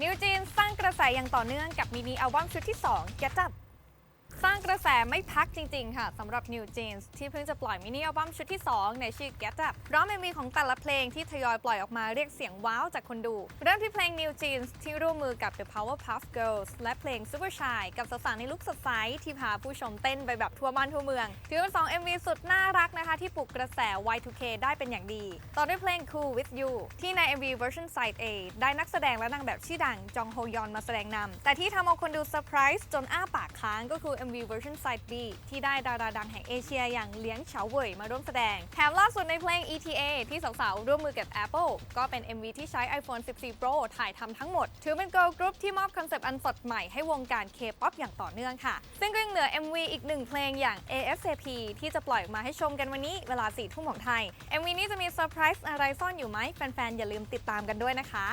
นิวจีนสร้างกระแสอย่างต่อเนื่องกับมินิอัลบั้มชุดที่2 Get Up สร้างกระแสไม่พักจริง ๆ ค่ะสำหรับ New Jeans ที่เพิ่งจะปล่อยมินิอัลบั้มชุดที่ 2 ในชื่อ Get Up พร้อมมีของแต่ละเพลงที่ทยอยปล่อยออกมาเรียกเสียงว้าวจากคนดู เริ่มที่เพลง New Jeans ที่ร่วมมือกับ The Powerpuff Girls และเพลง Super Shy กับสาวๆในลุคสดใสที่พาผู้ชมเต้นไปแบบทั่วบ้านทั่วเมือง ถือเป็น2 MV สุดน่ารักนะคะ ที่ปลุกกระแส Y2K ได้เป็นอย่างดี ต่อด้วยเพลง Cool with You ที่ใน MV version side A ได้นักแสดงและนางแบบชื่อดังจองโฮยอนมาแสดงนำแต่ที่ทำเอาคนดูเซอร์ไพรส์จนอ้าปากค้างก็คือ MV version side B ที่ได้ดาราดังแห่งเอเชียอย่างเลี้ยงเฉาเหวยมาร่วมแสดง แถมล่าสุดในเพลง ETA ที่สาวๆ ร่วมมือกับ Apple ก็เป็น MV ที่ใช้ iPhone 14 Pro ถ่ายทำทั้งหมด ถือเป็น girl group ที่มอบคอนเซปต์อันสดใหม่ให้วงการ K-POP อย่างต่อเนื่องค่ะ ซึ่งก็ยังเหลือ MV อีกหนึ่งเพลงอย่าง ASAP ที่จะปล่อยออกมาให้ชมกันวันนี้เวลา4ทุ่มของไทย MV นี้จะมีเซอร์ไพรส์อะไรซ่อนอยู่ไหมแฟนๆอย่าลืมติดตามกันด้วยนะคะ